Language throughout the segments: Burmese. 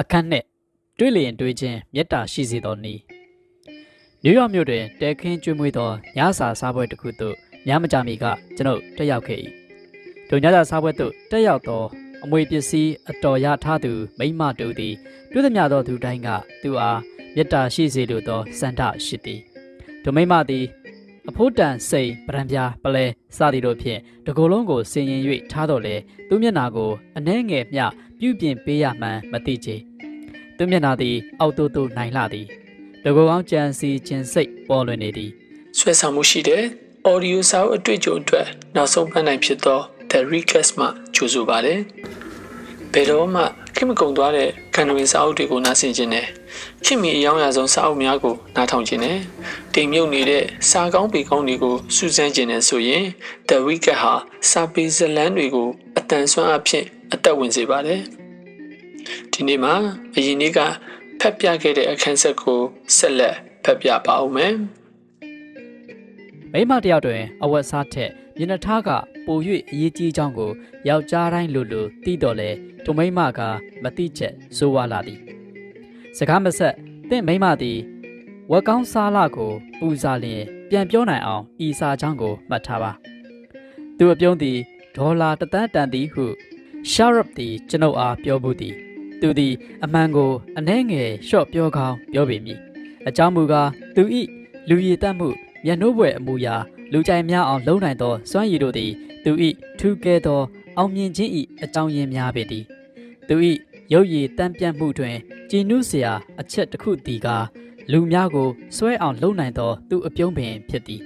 အခန်းနဲ့တွေးလျင်တွေးခြင်းမေတ္တာရှိစေသောနည်းနယူးယောက်မြို့တွင်တဲခင်းကျွေးမွေးသောညစာစားပွဲတစ်ခုသို့ညမကြမီကကျွန်ုပ်တက်ရောက်ခဲ့၏ထိုညစာစားပွဲသို့တက်ရောက်သောအမွေပစ္စည်းအတော်ရထားသူမိမတူသည်တွေ့သည်များသောသူတိုင်းကသူအားမေတ္တာရှိစေလိုသောစန္ဒရှိသည်ထိုမိမသည်အဖို့တန်စိန်ပရံပြားပလဲစသည်တို့ဖြင့်တကိုယ်လုံးကိုဆင်ရင်၍ထားတော်လေသူမျက်နာကိုအနှဲငယ်မျှပြုပြင်ပေးရမှန်းမသိချေ သူမျက်နာသည် အောက်သို့သို့နိုင်လာသည်တကိုယ်ကောင်းကြံစီခြင်းစိတ်ပေါ်လွင်နေသည်ဆွဲဆောင်မှုရှိတဲ့ audio စာအုပ်အတွေ့အကြုံအတွက်နောက်ဆုံးပန်းနိုင်ဖြစ်သော The Recast မှာကြိုဆိုပါတယ်။ဘယ်တော့မှခင်မကုံသွားတဲ့ကန်နဝင်စာအုပ်တွေကိုနားဆင်ခြင်းနဲ့ခင်မီအယောင်းအရာဆုံးစာအုပ်များကိုနားထောင်ခြင်းနဲ့တိမ်မြုပ်နေတဲ့စာကောင်းပေကောင်းတွေကိုစူးစမ်းခြင်းနဲ့ဆိုရင် The Recast ဟာစာပေဇာတ်လမ်းတွေကိုအတန်ဆွမ်းအဖြစ်အသက်ဝင်စေပါတယ်။ ဒီနေ့မှာအရင်နေ့ကဖတ်ပြခဲ့တဲ့အခန်းဆက်ကိုဆက်လက်ဖတ်ပြပါဦးမယ်။မိန်းမတစ်ယောက်တွင်အဝတ်စားထက်မျက်နှာထားကပို၍အရေးကြီးကြောင်းကိုယောက်ျားတိုင်းလိုလိုသိတော်လဲထိုမိန်းမကမသိချက်ဆိုးဝါလာသည်စကားမဆက်တင့်မိန်းမသည်ဝက်ကောင်းစားလာကိုပူစားလျင်ပြန်ပြောနိုင်အောင်ဤစာချောင်းကိုမှတ်ထားပါသူအပြုံးသည်ဒေါ်လာတစ်သန်းတန်သည်ဟုရှာရပ်သည်ကျွန်ုပ်အားပြောဘူးသည် သူသည် အမှန်ကိုအနှဲငယ်လျှော့ပြောကောင်းပြောပေမည်အကြောင်းမူကားသူဤလူရည်တတ်မှုမျက်နှုတ်ပွဲအမူအရာလူကြိုက်များအောင်လုံနိုင်သောစွမ်းရည်တို့သည်သူဤထူးကဲသော အောင်မြင်ခြင်းဤအကြောင်းရင်းများပေသည်သူဤရုပ်ရည်တန်ပြန့်မှုတွင်ကြည်နုစရာအချက်တစ်ခုသည်ကားလူများကိုဆွဲအောင်လုပ်နိုင်သောသူအပြုံးပင်ဖြစ်သည်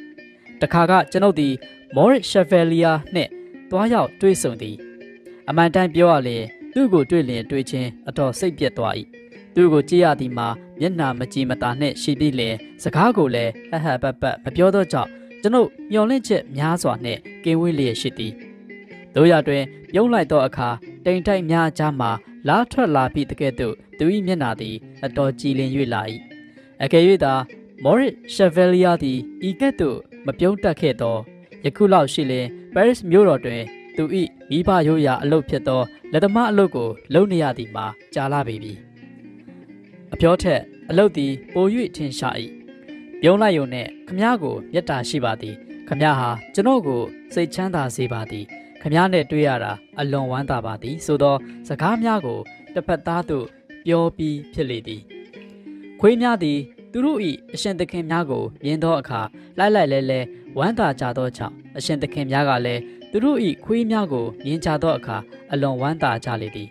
တခါကကျွန်ုပ်သည် Moritz Chevalier နှင့်တွားရောက်တွေ့ဆုံသည် အမှန်တမ်းပြောရလျင် သူ့ကိုတွေ့လျင်တွေ့ချင်းအတော်စိတ်ပြက်သွား၏သူ့ကိုကြည့်ရသည်မှာမျက်နှာမကြည်မသာနှင့်ရှိပြီးလျင်စကားကိုလည်းဟဟပပမပြောသောကြောင့်ကျွန်ုပ်မျော်လင့်ချက်များစွာနှင့်ကင်းဝေးလျက်ရှိသည်တို့ရတွင်ပြုံးလိုက်သောအခါတိမ်တိုက်များကြားမှလားထွက်လာပြီးတကဲ့သို့သူ၏မျက်နှာသည်အတော်ကြည်လင်၍လာ၏အကယ်၍သာ Morris Chevalier သည်ဤကဲ့သို့မပြုံးတက်ခဲ့သောယခုလောက်ရှိလျင် Paris မြို့တော်တွင် သူ၏မိဘရိုးရာအလုပ်ဖြစ်သောလက်သမားအလုပ်ကိုလုပ်နေရသည်မှာကြာလာပေပြီအပြောထက်အလုပ်သည်ပို၍ထင်ရှား၏ပြုံးလိုက်ရုံနဲ့ခမားကိုမေတ္တာရှိပါသည်ခမားဟာကျွန်တော်ကိုစိတ်ချမ်းသာစေပါသည်ခမားနဲ့တွေ့ရတာအလွန်ဝမ်းသာပါသည်ဆိုသောစကားများကိုတစ်ဖက်သားသို့ပြောပြီးဖြစ်လေသည်ခွေးများသည်သူတို့၏အရှင်သခင်များကိုမြင်သောအခါလိုက်လိုက်လဲလဲဝမ်းသာကြသောကြောင့်အရှင်သခင်များကလည်း သူတို့၏ခွေးများကိုမြင်ကြသောအခါအလွန်ဝမ်းသာကြလေသည်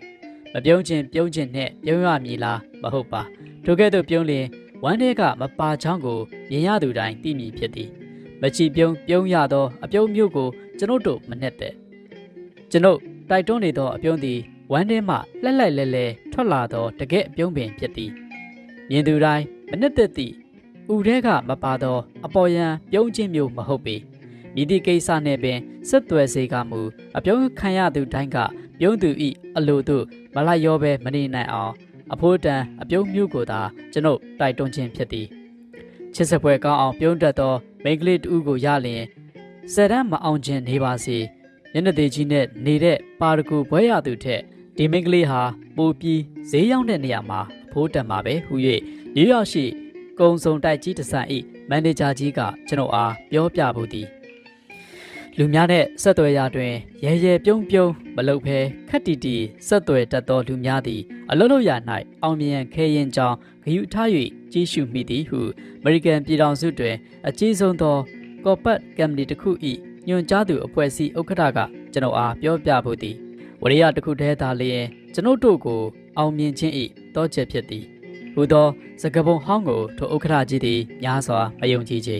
မပြုံးခြင်းပြုံးခြင်းနှင့်ပြုံးရမည်လားမဟုတ်ပါထိုကဲ့သို့ပြုံးလျင်ဝမ်းထဲကမပါချောင်းကိုမြင်ရသူတိုင်းသိမည်ဖြစ်သည်မချီပြုံးပြုံးရသောအပြုံးမျိုးကိုကျွန်ုပ်တို့မနှက်တဲ့ကျွန်ုပ်တိုက်တွန်းနေသောအပြုံးသည်ဝမ်းထဲမှလှက်လိုက်လဲလဲထွက်လာသောတကယ့်အပြုံးပင်ဖြစ်သည်မြင်သူတိုင်းမနှက်သက်သည့်ဥထဲကမပါသောအပေါ်ယံပြုံးခြင်းမျိုးမဟုတ်ပေ မြည်သည့်ကိစ္စနှင့်ပင်ဆက်သွယ်စေကမူအပြုံးခံရသူတိုင်းကပြုံးသူ၏အလိုတို့မလိုက်ရောပဲမနေနိုင်အောင်အဖိုးတန်အပြုံးမျိုးကိုသာကျွန်ုပ်တိုက်တွန်းခြင်းဖြစ်သည်ချစ်စပွဲကောင်းအောင်ပြုံးတတ်သောမိန်းကလေးတူကိုရလျင်စရန်မအောင်ခြင်းနေပါစေမျက်နှာသေးကြီးနဲ့နေတဲ့ပါရဂူဘွဲရသူထက်ဒီမိန်းကလေးဟာပိုပြီးဈေးရောက်တဲ့နေရာမှာအဖိုးတန်မှာပဲဟု၍နယူးယောက်ရှိကုံစုံတိုက်ကြီးတဆန်၏မန်နေဂျာကြီးကကျွန်ုပ်အားပြောပြဖို့သည် လူများနဲ့ဆက်သွယ်ရာတွင်ရဲရဲပြုံးပြုံးမလုပ်ဘဲခက်တီတီဆက်သွယ်တတ်သောလူများသည်အလုံးလို့ရာ၌အောင်မြင်ခဲရင်ကြောင်းဂယုထား၍ကြီးရှုမိသည်ဟုအမေရိကန်ပြည်ထောင်စုတွင် အကြီးဆုံးသောကော်ပတ်ကမ်ပဏီတစ်ခု၏ညွှန်ကြားသူအဖွဲ့အစည်းဥက္ကဋ္ဌကကျွန်ုပ်အားပြောပြဖို့သည်ဝရိယတစ်ခုတည်းသာလျင်ကျွန်ုပ်တို့ကို အောင်မြင်ခြင်း၏တောချက်ဖြစ်သည်ဟူသောစကပုံဟောင်းကိုထိုဥက္ကဋ္ဌကြီးသည်များစွာမယုံကြည်ချေ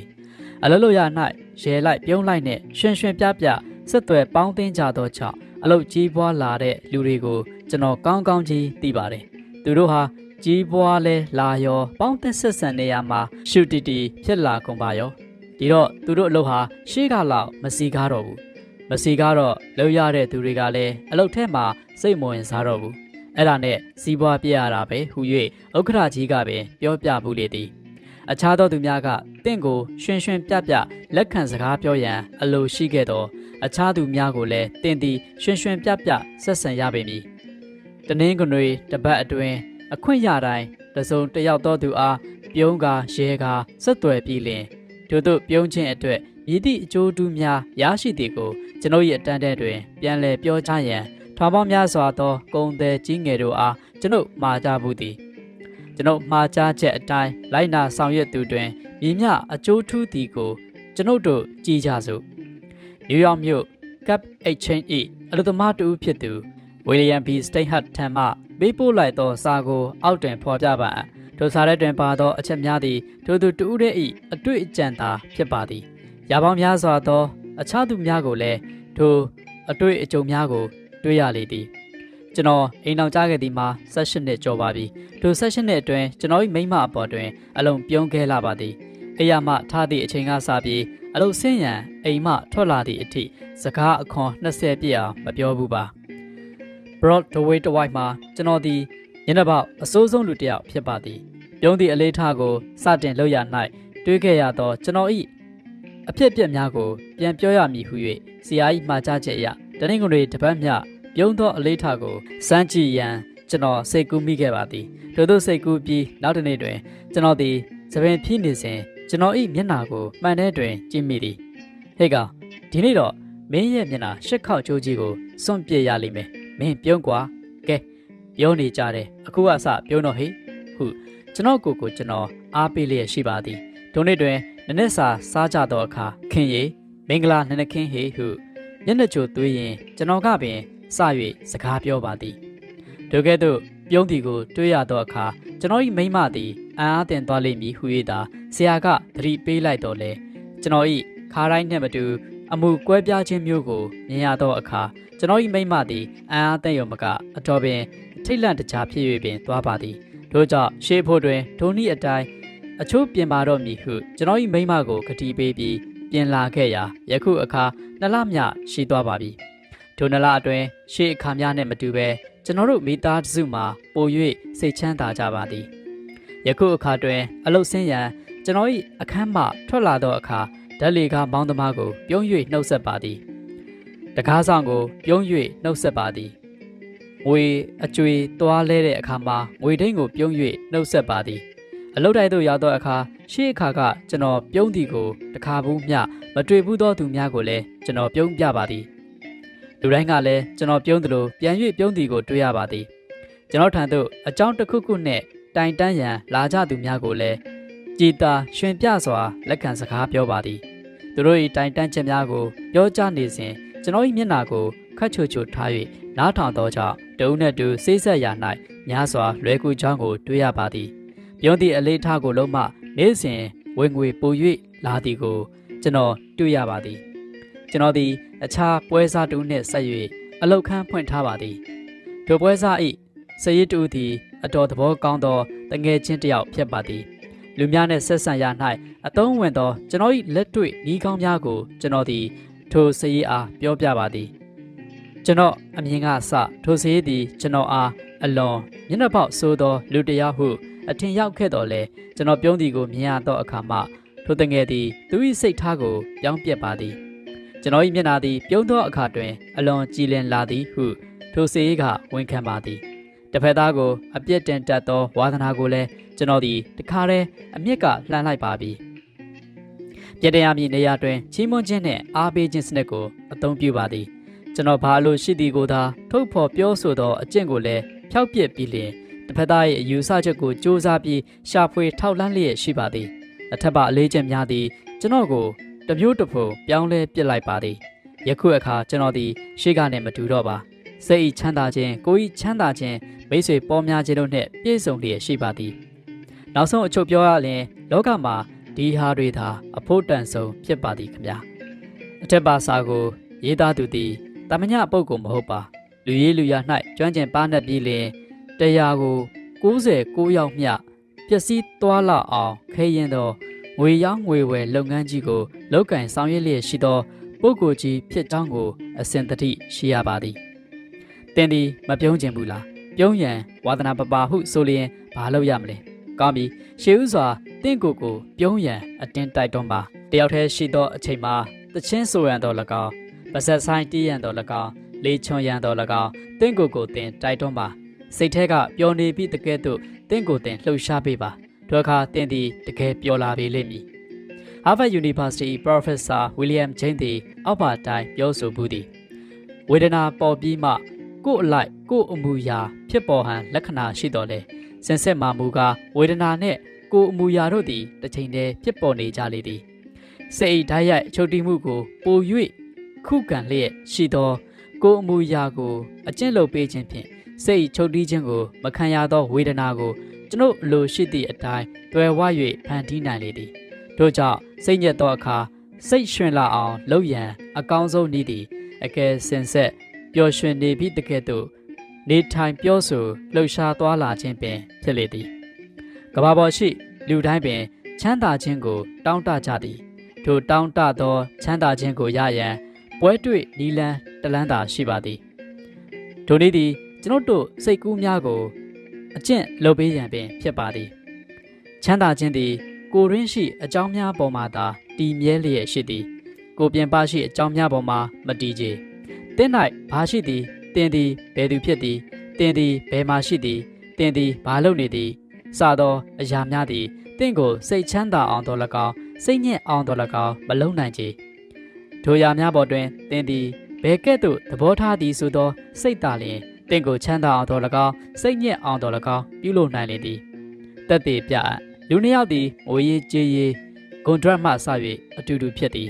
အလလို့ရ၌ ရဲလိုက်ပြုံးလိုက်နဲ့ရွှင်ရွှင်ပြပြဆက်သွယ်ပေါင်းသင်းကြသောကြောင့်အလုတ်ကြီးပွားလာတဲ့လူတွေကိုကျွန်တော်ကောင်းကောင်းကြီးသိပါတယ်။သူတို့ဟာကြီးပွားလဲလာရောပေါင်းသက်ဆက်ဆံနေရမှာရှုတီတီဖြစ်လာကုန်ပါရော။ဒီတော့သူတို့အလုပ်ဟာရှေးကလောက်မစီကားတော့ဘူး။မစီကားတော့လောက်ရတဲ့သူတွေကလည်းအလုပ်ထဲမှာစိတ်မဝင်စားတော့ဘူး။အဲ့ဒါနဲ့စီးပွားပြရတာပဲဟူ၍ဥက္ခရာကြီးကပင်ပြောပြဘူးလေသည်။အခြားသောသူများက တင့်ကိုရွှင်ရွှင်ပြပြလက်ခံစကားပြောရန်အလိုရှိခဲ့သောအခြားသူများကိုလည်းတင်သည်ရွှင်ရွှင်ပြပြဆက်ဆံရပေမည်။တနင်္ဂနွေတပတ်အတွင်းအအခွင့်ရတိုင်းတစုံတစ်ယောက်သောသူအားပြုံးကာရဲကာဆက်သွယ်ပြီးလင်ထို့သို့ပြုံးခြင်းအတွက်မြည်သည့်အကျိုးတူးများရရှိသည်ကိုကျွန်ုပ်၏အတန်းတဲ့တွင် ပြန်လည်ပြောကြားရန်ထောင်ပေါင်းများစွာသောဂုံသည်ကြီးငယ်တို့အားကျွန်ုပ်မှာကြားဘူးသည်ကျွန်ုပ်မှာကြားချက်အတိုင်းလိုက်နာဆောင်ရွက်သူတွင် မြည်မြအကျိုးထူးသည်ကို ကျွန်ုပ်တို့ကြည်ကြစို့နယူးယောက်မြို့ Cap Exchange ၏အလုပ်သမားတူဖြစ်သူဝီလျံဘီစတိတ်ဟတ်ထံမှပေးပို့လိုက်သောစာကိုအောက်တွင်ဖော်ပြပါအံ့ထိုစာထဲတွင်ပါသောအချက်များသည်ထိုသူတူဦးတဲ့၏အတွေ့အကြံသာဖြစ်ပါသည်ရာပေါင်းများစွာသော အခြားသူများကိုလည်းထိုအတွေ့အကြုံများကို တွေ့ရလေသည်ကျွန်တော်အိမ်အောင်ကြားခဲ့သည်မှာ16နှစ်ကျော်ပါပြီထို16နှစ်အတွင်းကျွန်တော်၏မိန်းမအပေါ်တွင်အလုံးပြုံးခဲလာပါသည် အိယာမှထားသည့်အချိန်ကစပြီးအလုံးဆင်းရန်အိမ်မှထွက်လာသည့်အထိစကားအခွန်20ပြည့်အောင်မပြောဘူးပါ broad the way တဝိုက်မှာကျွန်တော်ဒီညနေပေါက်အစိုးဆုံးလူတစ်ယောက်ဖြစ်ပါသည်ပြုံးသည့်အလေးထားကိုစတင်လောက်ရ၌တွေးခဲ့ရသောကျွန်တော်၏အဖြစ်အပျက်များကိုပြန်ပြောရမည်ဟု၍စီယာ၏မှာကြားချက်အရတနင်္ဂနွေတပတ်မြပြုံးသောအလေးထားကိုစမ်းကြည့်ရန်ကျွန်တော်စိတ်ကူးမိခဲ့ပါသည်ထို့သောစိတ်ကူးပြီးနောက်တစ်နေ့တွင်ကျွန်တော်သည်သပင်ဖြည့်နေစဉ် ကျွန်တော်၏မျက်နှာကိုမှန်တဲ့တွင်ကြည့်မိသည်ဟေ့ကောင်ဒီနေ့တော့မင်းရဲ့မျက်နှာရှစ်ခေါက်ကြိုးကြီးကိုစွန့်ပစ်ရလိမ့်မယ်မင်းပြုံးကွာကဲပြောနေကြတယ်အခုကစပြုံးတော့ဟေ့ဟုကျွန်တော်ကိုယ်ကိုကျွန်တော်အားပေးလျက်ရှိပါသည်ဒုနေ့တွင်နနစ်စာစားကြသောအခါခင်ရီမင်္ဂလာနနခင်းဟေဟုမျက်နှာကြိုသွေးရင်ကျွန်တော်ကပင်စ၍စကားပြောပါသည်ဒုကဲ့သို့ပြုံးသည်ကိုတွေးရသောအခါကျွန်တော်၏မိန်းမသည်အံ့အားသင့်သွားလိမ့်မည်ဟု၍သာ ဆရာကသတိပေးလိုက်တော်လဲကျွန်တော်၏ခါတိုင်းနှင့်မတူအမှုကွဲပြားခြင်းမျိုးကိုမြင်ရသောအခါကျွန်တော်၏မိန်းမသည်အံ့အားသင့်ရုံမကအတော်ပင်ထိတ်လန့်တကြားဖြစ်၍ပင်သွားပါသည်ထို့ကြောင့်ရှေးဖို့တွင်ဒုနည်းအတိုင်းအချို့ပြင်ပါတော့မည်ဟုကျွန်တော်၏မိန်းမကိုကတိပေးပြီးပြင်လာခဲ့ရာယခုအခါနှစ်လမြရှိသွားပါပြီထိုနှစ်လအတွင်းရှေးအခါများနဲ့မတူဘဲကျွန်တော်တို့မိသားစုမှာပို၍စိတ်ချမ်းသာကြပါသည်ယခုအခါတွင်အလုတ်ဆင်းရန် ကျွန်တော်၏အခန်းမှထွက်လာသောအခါဓာတ်လေကားမောင်းသမားကိုပြုံး၍နှုတ်ဆက်ပါသည်တကားဆောင်ကိုပြုံး၍နှုတ်ဆက်ပါသည်ငွေအကျွေသွားလဲတဲ့အခါမှာငွေဒိန်းကိုပြုံး၍နှုတ်ဆက်ပါသည်အလုတ်တိုင်းသို့ရောက်သောအခါရှေ့အခါကကျွန်တော်ပြုံးသည်ကိုတခါဘူးမျှမတွေ့ဘူးသောသူများကိုလည်းကျွန်တော်ပြုံးပြပါသည်လူတိုင်းကလည်းကျွန်တော်ပြုံးသလိုပြန်၍ပြုံးသည်ကိုတွေ့ရပါသည်ကျွန်တော်ထံသို့အကြောင်းတစ်ခုခုနှင့်တိုင်တန်းရန်လာကြသူများကိုလည်း ကြည်သာရှင်ပြစွာလက်ခံစကားပြောပါသည်သူတို့၏တိုင်တန်းချက်များကိုပြောကြားနေစဉ်ကျွန်တော်၏မျက်နှာကိုခတ်ချိုချိုထား၍နားထောင်သောကြောင့်တဦးနှင့်တူစိတ်ဆက်ရာ၌များစွာလွယ်ကူချောင်းကိုတွေ့ရပါသည်ပြုံးသည့်အလေးထားကိုလုံးမှနေ့စဉ်ဝင်ငွေပို၍လာသည်ကို ကျွန်တော်တွေ့ရပါသည် ကျွန်တော်သည်အခြားပွဲစားတူနှင့်ဆက်၍အလောက်ခန်းဖွင့်ထားပါသည်ထိုပွဲစား၏စည်ရည်တူသည်အတော်သဘောကောင်းသောတငယ်ချင်းတစ်ယောက်ဖြစ်ပါသည် လူများနှင့်ဆက်ဆံရ၌အသုံးဝင်သောကျွန်တော်၏လက်တွေ့ဤကောင်းများကိုကျွန်တော်သည်ထိုစည်ရည်အားပြောပြပါသည်ကျွန်တော်အမြင်ကစထိုစည်ရည်သည်ကျွန်တော်အားအလွန်မျက်နှာပေါက်ဆိုးသောလူတစ်ယောက်ဟုအထင်ရောက်ခဲ့တော်လဲကျွန်တော်ပြုံးသည်ကိုမြင်ရသောအခါမှထိုတငယ်သည်သူ၏စိတ်ထားကိုပြောင်းပြက်ပါသည်ကျွန်တော်၏မျက်နှာသည်ပြုံးသောအခါတွင် အလွန်ကြည်လင်လာသည်ဟုထိုစေးကဝန်ခံပါသည်တစ်ဖက်သားကိုအပြစ်တင်တတ်သောဝါသနာကိုလည်း ကျွန်တော်သည်တခါတည်းအမြင့်ကလှမ်းလိုက်ပါပြီပြည့်တရားမြည်နေရာတွင်ချီးမွမ်းခြင်းနှင့်အားပေးခြင်းစနစ်ကိုအသုံးပြုပါသည်ကျွန်တော်ဘာလို့ရှိသည်ကိုသာထုတ်ဖော်ပြောဆိုသောအကျင့်ကိုလည်းဖျောက်ပစ်ပြီးလျင်တစ်ဖက်သားရဲ့အယူဆချက်ကိုစ조사ပြီးရှာဖွေထောက်လှမ်းလျက်ရှိပါသည်အထက်ပါအလေးချက်များသည်ကျွန်တော်ကိုတမျိုးတစ်ဖုံပြောင်းလဲပစ်လိုက်ပါသည်ယခုအခါကျွန်တော်သည်ရှေ့ကနေမတူတော့ပါစိတ်ဤချမ်းသာခြင်းကိုယ်ဤချမ်းသာခြင်းမိတ်ဆွေပေါ်များခြင်းတို့နှင့်ပြည့်စုံလျက်ရှိပါသည် နောက်ဆုံးအချုပ်ပြောရရင်လောကမှာဒီဟာတွေသာအဖို့တန်ဆုံးဖြစ်ပါသည်ခင်ဗျာအထက်ပါစာကို ရေးသားသူသည်တမညပုတ်ကိုမဟုတ်ပါလူရေးလူရ၌ကျွမ်းကျင်ပါနှက်ပြီးလင်တရားကို69ရောက်မျှပျက်စီးသွားလောက်အောင်ခဲရင်သောငွေရောင်းငွေဝယ်လုပ်ငန်းကြီးကိုလောက်ကင်ဆောင်ရွက်လျက်ရှိသောပုဂ္ဂိုလ်ကြီးဖြစ်ကြောင်းကိုအစဉ်တတိရှိရပါသည်။တင်ဒီမပြုံးခြင်းဘူးလား။ပြုံးရန်ဝါသနာပပါဟုဆိုလျင်ဘာလုပ်ရမလဲ။ ကောင်းပြီ။ရှေးဥစွာတင့်ကိုကိုပြုံးရန်အတင်းတိုက်တွန်းပါ။တယောက်တည်းရှိသောအချိန်မှာတချင်းဆိုရန်တော်၎င်းပါဇက်ဆိုင်တီးရန်တော်၎င်းလေချွန်ရန်တော်၎င်းတင့်ကိုကိုတင်တိုက်တွန်းပါစိတ်ထဲကပျော်နေပြီးတကယ်တော့တင့်ကိုယ်တင်လှုပ်ရှားပေးပါတို့အခါတင်သည်တကယ်ပျော်လာပေလိမ့်မည် Harvard University Professor William James သည်အောက်ပါတိုင်းပြောဆိုမှုသည်ဝေဒနာပေါ်ပြီးမှကိုယ်အလိုက်ကိုယ်အမူအရာဖြစ်ပေါ်ဟန်လက္ခဏာရှိတော်လဲ စင်ဆက်မှမူကားဝေဒနာနှင့်ကိုယ်အမူအရာတို့သည်တစ်ချိန်တည်းဖြစ်ပေါ်နေကြလေသည်စိတ်ဓာတ်ရိုက်ချုပ်တီးမှုကိုပို၍ခုခံလျက်ရှိသောကိုယ်အမူအရာကိုအကျင့်လုပ်ပေးခြင်းဖြင့်စိတ်ချုပ်တီးခြင်းကိုမခံရသောဝေဒနာကိုကျွန်ုပ်အလိုရှိသည့်အတိုင်းတွယ်ဝ၍ဖန်တီးနိုင်လေသည်တို့ကြောင့်စိတ်ညစ်သောအခါစိတ်ရွှင်လာအောင်လုပ်ရန်အကောင်းဆုံးနည်းသည်အကယ်စင်ဆက်ပျော်ရွှင်နေပြီးတကယ်တော့ နေထိုင်ပြောဆိုလှုပ်ရှားသွားလာခြင်းပင်ဖြစ်လေသည်ကဘာပေါ်ရှိ လူတိုင်းပင် ချမ်းသာခြင်းကို တောင်းတကြသည်ထိုတောင်းတသောချမ်းသာခြင်းကိုရရန်ပွဲတွေ့နီလန်းတလန်းသာရှိပါသည်ထိုနည်းသည်ကျွန်ုပ်တို့စိတ်ကူးများကို အကျင့်လုပ်ပေးရန်ပင် ဖြစ်ပါသည်ချမ်းသာခြင်းသည် ကိုရင်းရှိအကြောင်းများပေါ်မှသာတည်မြဲလျက်ရှိသည် ကိုပြင်ပရှိအကြောင်းများပေါ်မှမတည်ကြ။တင်း၌ဘာရှိသည် တင်းသည်ဘယ်သူဖြစ်သည်တင်းသည်ဘယ်မှရှိသည်တင်းသည်ဘာလုပ်နေသည်စသောအရာများသည်တင့်ကိုစိတ်ချမ်းသာအောင်တော်၎င်းစိတ်ညစ်အောင်တော်၎င်းမလုံနိုင်ကြ။ထိုရာများပေါ်တွင်တင်းသည်ဘယ်ကဲ့သို့သဘောထားသည်ဆိုသော စိတ်သာလျင်တင့်ကိုချမ်းသာအောင်တော်၎င်းစိတ်ညစ်အောင်တော်၎င်းပြုလုပ်နိုင်လေသည်။တက်သေးပြလူနှစ်ယောက်သည်ငွေရေးကြေးရေးဂွန်ဒရက်မှစ၍အတူတူဖြစ်သည်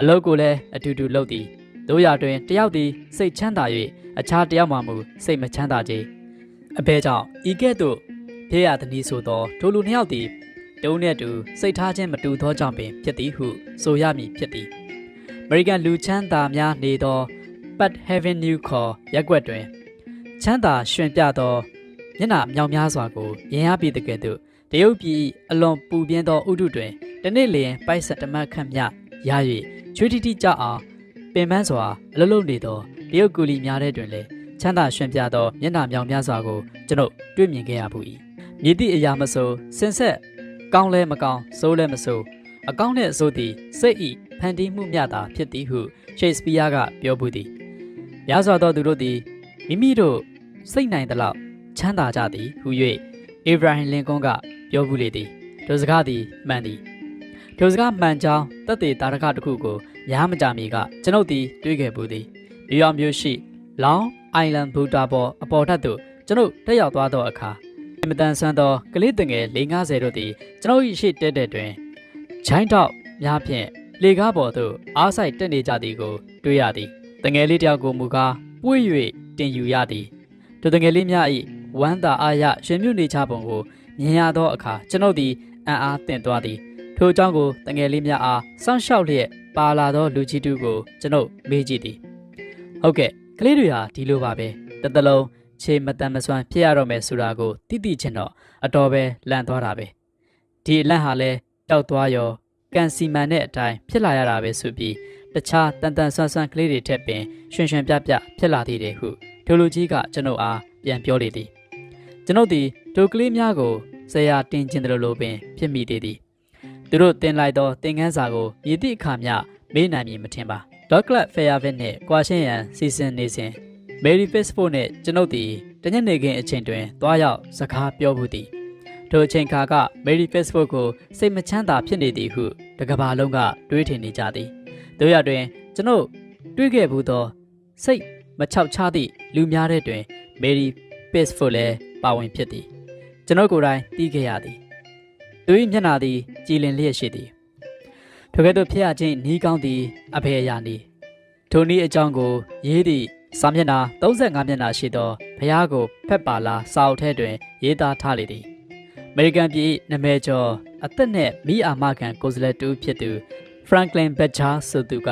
အလုပ်ကိုလည်းအတူတူလုပ်သည်တို့ရတွင်တယောက်သည်စိတ်ချမ်းသာ၍ အခြားတယောက်မှမူစိတ်မချမ်းသာကြအဘဲကြောင့်ဤကဲ့သို့ဖြစ်ရသည်နည်းဆိုသောထိုလူနှစ်ယောက်သည်တုံးနှင့်တူစိတ်ထားခြင်းမတူသောကြောင့်ပင်ဖြစ်သည်ဟုဆိုရမည်ဖြစ်သည်အမေရိကန်လူချမ်းသာများနေသော Pat Heaven New ခေါ်ရက်ွက်တွင်ချမ်းသာရှင်ပြသောမျက်နှာမြောင်များစွာကိုမြင်ရပြီးတကယ်သို့တရုတ်ပြည်အလွန်ပူပြင်းသောဥဒုတွင်တနေ့လျင်ပိုက်ဆက်တမတ်ခန့်မြရ၍ချွေးတီတီကြအောင်ပင်ပန်းစွာအလုံးလုံးနေသော တရုတ်ကူလီများတဲ့တွင်လည်းချမ်းသာရှင်ပြသောမျက်နှာမြောင်များစွာကိုကျွန်ုပ်တွေ့မြင်ခဲ့ရဘူး၏မြည်သည့်အရာမဆိုစင်ဆက်ကောင်းလဲမကောင်းစိုးလဲမစိုးအကောင်းနဲ့အဆိုးသည်စိတ်ဤဖန်တီးမှုမျှသာဖြစ်သည်ဟုရှေ့စပီးယားကပြောဘူးသည်များစွာသောသူတို့သည်မိမိတို့စိတ်နိုင်သလောက်ချမ်းသာကြသည်ဟု၍အေဗရာဟင်လင်ကွန်ကပြောဘူးလေသည်ထိုစကားသည်မှန်သည်ထိုစကားမှန်ကြောင်းတက်သေးတာရကတစ်ခုကိုရားမကြမီကကျွန်ုပ်သည်တွေးခဲ့ဘူးသည် နယူးယောက်မြို့ရှိ လောင်အိုင်လန်ဘူတာပေါ်အပေါ်ထပ်သို့ကျွန်ုပ်တက်ရောက်သွားသောအခါအမတန်ဆန်းသောကလေးတငယ်450တို့သည်ကျွန်ုပ်၏ရှေ့တက်တဲ့တွင်ဂျိုင်းတော့များဖြင့်လေကားပေါ်သို့အားဆိုင်တက်နေကြသည်ကို တွေ့ရသည်တငယ်လေးတယောက်ကိုမူကားပွေ့၍တင်ယူရသည်ထိုတငယ်လေးများ၏ဝမ်းသာအားရရှင်မြုပ်နေချပုံကိုမြင်ရသောအခါကျွန်ုပ်သည်အံ့အားသင့်သွားသည်ထိုအကြောင်းကိုတငယ်လေးများအားစောင့်ရှောက်လျက်ပါလာသောလူကြီးတူကိုကျွန်ုပ်မေးကြည့်သည် ဟုတ်ကဲ့ကလေးတွေဟာဒီလိုပါပဲတတလုံးခြေမတန်မစွမ်းဖြစ်ရတော့မယ်ဆိုတာကိုသိသိချင်းတော့အတော်ပဲလန့်သွားတာပဲဒီအလန့်ဟာလဲတောက်သွားရောကန်စီမန်တဲ့အတိုင်းဖြစ်လာရတာပဲဆိုပြီးတခြားတန်တန်ဆွမ်းဆွမ်းကလေးတွေထက်ပင်ရွှင်ရွှင်ပြပြဖြစ်လာသေးတယ်ဟုထိုလူကြီးကကျွန်ုပ်အားပြန်ပြောလေသည်ကျွန်ုပ်သည်ဒုကလေးများကိုဆရာတင်ကျင်တယ်လို့ပင်ဖြစ်မိသေးသည်သူတို့တင်လိုက်သောသင်ခန်းစာကိုရည်သည့်အခါမျှမေးနိုင်မည်မထင်ပါ ဒေါကလတ်ဖယ်ယာဗစ်နှင့်ကွာရှင်းရန်စီစဉ်နေစဉ်မေရီဖေ့စ်ဖို့နှင့်ကျွန်ုပ်သည်တညနေခင်းအချိန်တွင်တွားရောက်စကားပြောမှုသည်ထိုအချိန်ခါကမေရီဖေ့စ်ဖို့ကိုစိတ်မချမ်းသာဖြစ်နေသည်ဟုတကဘာလုံးကတွေးထင်နေကြသည်တို့ရတွင် ကျွန်ုပ်တွေးခဲ့ဘူးသော စိတ်မချောက်ချသည့်လူများတဲ့တွင်မေရီဖေ့စ်ဖို့လည်းပါဝင်ဖြစ်သည်ကျွန်ုပ်ကိုယ်တိုင်တီးခဲ့ရသည်သူ၏မျက်နှာသည်ကြည်လင်လျက်ရှိသည် ထိုကဲ့သို့ဖြစ်ရခြင်းနီးကောင်းသည်အဖေရာနီထိုနည်းအကြောင်းကိုရေးသည့်စာမျက်နှာ35မျက်နှာရှိသောဘုရားကိုဖက်ပါလာစာအုပ်ထဲတွင် ရေးသားထားလေသည်အမေရိကန်ပြည်နာမည်ကျော်အသက်နှင့်မိအာမခံကိုယ်စားလှယ်တူဖြစ်သူ Franklin Beecher ဆိုသူက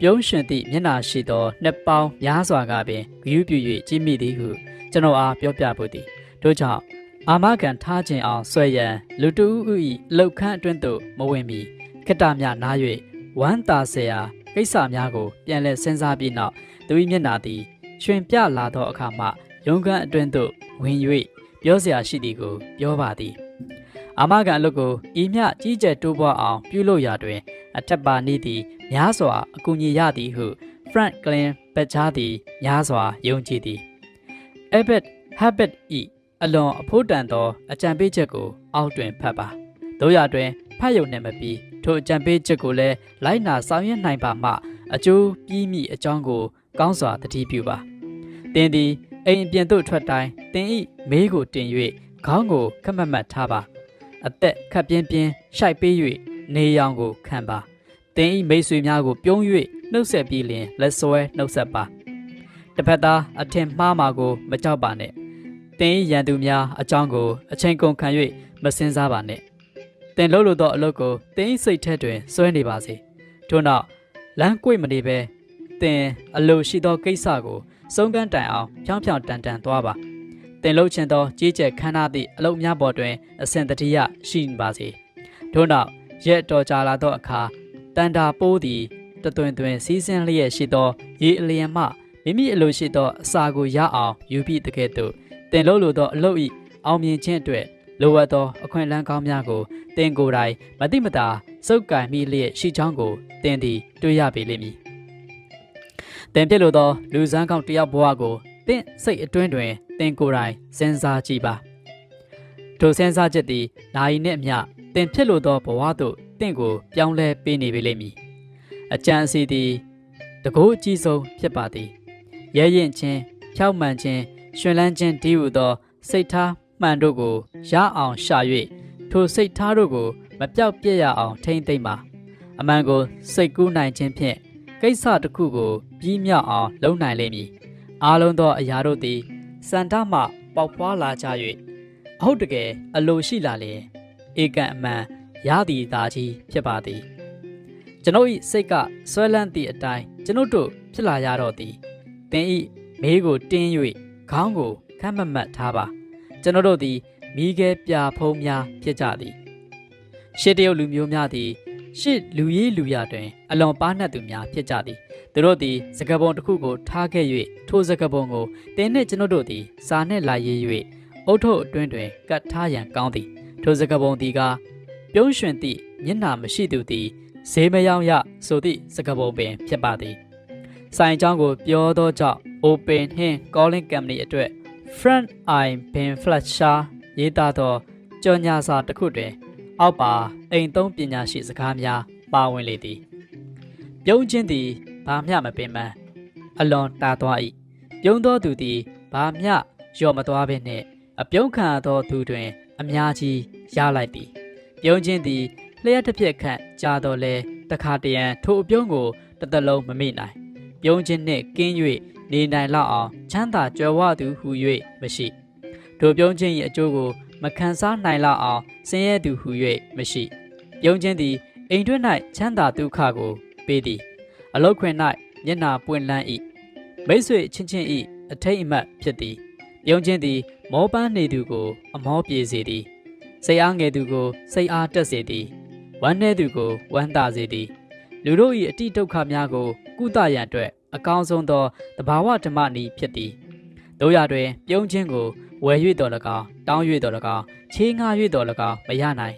ပြုံးရှင်သည့်မျက်နှာရှိသောနှစ်ပေါင်းများစွာကပင်ဂရုပြု၍ကြည့်မိသည်ဟုကျွန်တော်အားပြောပြဖို့သည်ထို့ကြောင့်အာမခံထားခြင်းအောင်ဆွဲရန်လူတူဥ၏လောက်ခန့်အတွင်းသို့မဝင်မီ ခတ္တများနား၍ဝမ်းသာစရာကိစ္စများကို ပြန်လည်စဉ်းစားပြီးနောက်သူ၏မျက်နာသည်ရွှင်ပြလာသောအခါမှရုံးခန်းအတွင်းသို့ဝင်၍ပြောစရာရှိသည်ကိုပြောပါသည်အာမခံအလုပ်ကိုဤမျှကြီးကျယ်တိုးပွားအောင်ပြုလုပ်ရာတွင် အထက်ပါနည်းသည်များစွာအကူအညီရသည်ဟု Franklin ပချားသည်များစွာယုံကြည်သည် Abbott Habit ၏အလွန်အဖို့တန်သော အကြံပေးချက်ကိုအောက်တွင်ဖတ်ပါတို့ရာတွင် ဖတ်ရုံနဲ့မပြီးထိုအကြံပေးချက်ကိုလည်းလိုက်နာဆောင်ရွက်နိုင်ပါမှအကျိုးပြီးမိအကြောင်းကို ကောင်းစွာသတိပြုပါတင်းသည်အိမ်အပြင်သို့ထွက်တိုင်းတင်းဤမေးကိုတင်၍ခေါင်းကိုခက်မတ်မတ်ထားပါအသက်ခပ်ပြင်းပြင်းရှိုက်ပေး၍နေရောင်ကိုခံပါတင်းဤမိတ်ဆွေများကိုပြုံး၍နှုတ်ဆက်ပြီးလျင်လက်ဆွဲနှုတ်ဆက်ပါတစ်ဖက်သားအထင်မှားမှာကို မကြောက်ပါနဲ့တင်းဤရန်သူများအကြောင်းကိုအချိန်ကုန်ခံ၍မစင်စားပါနဲ့ တင်လို့လို့သောအလုပ်ကိုတင်းဤစိတ်ထဲတွင်စွဲနေပါစေထို့နောက်လမ်းကွေ့မနေဘဲတင်အလိုရှိသောကိစ္စကိုစုံကန်းတိုင်အောင်ဖြောင်းဖြောင်းတန်တန်သွားပါတင်လို့ချင်သောကြီးကျယ်ခမ်းနားသည့်အလုပ်များပေါ်တွင်အစဉ်တတိယရှိနေပါစေထို့နောက်ရက်တော်ကြာလာသောအခါတန်တာပိုးသည်တသွင်သွင်စီးဆင်းလျက်ရှိသောရေအလျံမှမိမိအလိုရှိသောအစာကိုရအောင်ယူပြီးတကယ်သို့တင်လို့လိုသောအလုပ်၏အောင်မြင်ခြင်းအတွက်လိုအပ်သောအခွင့်အလမ်းကောင်းများကို တင်ကိုယ်တိုင်မတိမတာစုပ်ကင်မိလျက်ရှိချောင်းကိုတင်သည်တွေ့ရပေလိမ့်မည်။တင်ပြလို့သောလူစမ်းကောင်းတယောက်ဘဝကိုတင့်စိတ်အတွင်းတွင်တင်ကိုယ်တိုင်စဉ်းစားကြည့်ပါ။ထိုစဉ်းစားချက်သည်နိုင်နှင့်အမျှတင်ဖြစ်လို့သောဘဝသို့တင့်ကိုပြောင်းလဲပေးနေပေလိမ့်မည်။အကြံအစီသည်တကိုးအကြီးဆုံးဖြစ်ပါသည်။ရဲရင်ချင်းဖြောက်မှန်ခြင်းရှင်လန်းခြင်းတည်ဟူသောစိတ်ထားမှန်တို့ကိုရအောင်ရှာ၍ ထိုစိတ်ထားတို့ကိုမပြောက်ပြက်ရအောင်ထိမ့်သိမ့်ပါအမှန်ကိုစိတ်ကူးနိုင်ခြင်းဖြင့်ကိစ္စတစ်ခုကိုပြီးမြောက်အောင်လုပ်နိုင်လိမ့်မည်အားလုံးသောအရာတို့သည်စန္ဒမှပေါက်ဖွာလာကြ၍အဟုတ်တကယ်အလိုရှိလာလျင်ဧကန်အမှန်ရသည်သာကြီးဖြစ်ပါသည်ကျွန်ုပ်၏စိတ်ကဆွဲလန်းသည့်အတိုင်းကျွန်ုပ်တို့ဖြစ်လာရတော့သည်သင်၏မေးကိုတင်း၍ခေါင်းကိုခမ်းမတ်မတ်ထားပါကျွန်တော်တို့သည် မိခဲပြဖုံးများဖြစ်ကြသည်ရှစ်တရုတ်လူမျိုးများသည်ရှစ်လူရေးလူရတွင် အလွန်ပါနှက်သူများဖြစ်ကြသည်သူတို့သည်စကပုံတစ်ခုကိုထားခဲ့၍ထိုစကပုံကိုတင်းနှင့်ကျွန်ုပ်တို့သည်စာနှင့်လာရေး၍အုတ်ထုပ်အတွင်းတွင်ကတ်ထားရန်ကောင်းသည်ထိုစကပုံသည်ကပြုံးရွှင်သည့်မျက်နှာမရှိသူသည်ဈေးမယောင်းရဆိုသည့်စကပုံပင်ဖြစ်ပါသည်ဆိုင်အကြောင်းကိုပြောသောကြောင့် Open Hin Calling Company အတွက် Front Eye Ben Fletcher ရေးသားသောကြော်ညာစာတစ်ခုတွင် အောက်ပါအိမ်သုံးပညာရှိစကားများပါဝင်လေသည်ပြုံးခြင်းသည်ဘာမျှမပင်မအလွန်တာသွား၏ပြုံးသောသူသည်ဘာမျှလျော်မသွားဘဲနှင့်အပြုံးခံရသောသူတွင် အများကြီးရလိုက်သည် ပြုံးခြင်းသည်လျှက်တစ်ပြက်ခန့်ကြာတော်လဲတခါတရံထိုအပြုံးကိုတစ်သက်လုံးမမိနိုင် ပြုံးခြင်းနှင့်ကင်း၍နေနိုင်လောက်အောင်ချမ်းသာကြွယ်ဝသူဟု၍မရှိ ထိုပြုံးခြင်း၏အကျိုးကိုမခံစားနိုင်လောက်အောင်ဆင်းရဲသူဟု၍မရှိပြုံးခြင်းသည်အိမ်တွင်း၌ချမ်းသာဒုက္ခကို ပေးသည် အလုတ်ခွင်၌မျက်နာပွင့်လန်း၏မိတ်ဆွေချင်းချင်း၏အထိတ်အမှတ်ဖြစ်သည်ပြုံးခြင်းသည် မောပန်းနေသူကို အမောပြေစေသည်စိတ်အားငယ်သူကိုစိတ်အားတက်စေသည်ဝမ်းနည်းသူကိုဝမ်းသာစေသည် လူတို့၏အတိဒုက္ခများကို ကုသရန်အတွက် အကောင်းဆုံးသောတဘာဝဓမ္မနည်းဖြစ်သည်တို့ရတွင် ပြုံးခြင်းကို ဝယ်၍တော်၎င်းတောင်း၍တော်၎င်းချေးငှား၍တော်၎င်းမရနိုင်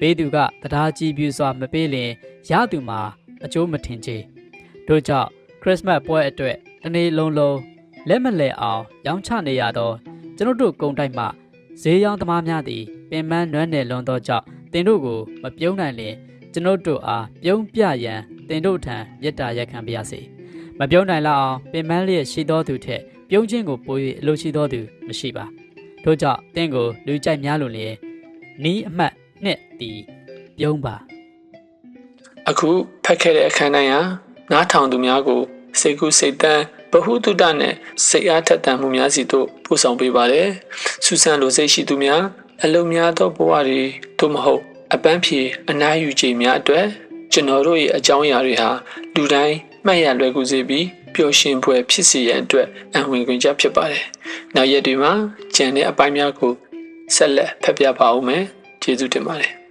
ပေးသူကတရားကြည်ပြူစွာမပေးလျင်ရသူမှာအကျိုးမထင်ချေတို့ကြောင့်ခရစ်စမတ်ပွဲအတွက်တနေ့လုံးလုံးလက်မလဲအောင်ရောင်းချနေရသောကျွန်ုပ်တို့ကုံတိုက်မှဈေးရောင်းသမားများသည်ပင်ပန်းနွမ်းနယ်လွန်သောကြောင့်တင်တို့ကိုမပြုံးနိုင်လျင်ကျွန်ုပ်တို့အားပြုံးပြရန်တင်တို့ထံမေတ္တာရက်ခံပါရစေမပြုံးနိုင်လောက်အောင်ပင်ပန်းလျက်ရှိသောသူထက် ပြုံးခြင်းကိုပို၍အလိုရှိသောသူမရှိပါထို့ကြောင့်တင့်ကိုလူကြိုက်များလို့လျင်နီးအမှတ်နှစ်တီပြုံးပါအခုဖတ်ခဲ့တဲ့အခန်းတိုင်းဟာနားထောင်သူများကိုစိတ်ကူးစိတ်တန်းဗဟုသုတနဲ့စိတ်အားထက်သန်မှုများစီတို့ပို့ဆောင်ပေးပါတယ်။စူဆန်လိုစိတ်ရှိသူများအလုံများသောဘဝတွေသို့မဟုတ်အပန်းဖြေအနားယူခြင်းများအတွက်ကျွန်တော်တို့ရဲ့အကြောင်းအရာတွေဟာလူတိုင်းမှတ်ရလွယ်ကူစေပြီး ပျော်ရွှင်ဖွယ်ဖြစ်စေရန်အတွက်အံဝင်ခွင့်ချက်ဖြစ်ပါတယ်။နောက်ရက်တွေမှာကျန်တဲ့အပိုင်းများကိုဆက်လက်ဖတ်ပြပါဦးမယ်။ကျေးဇူးတင်ပါတယ်။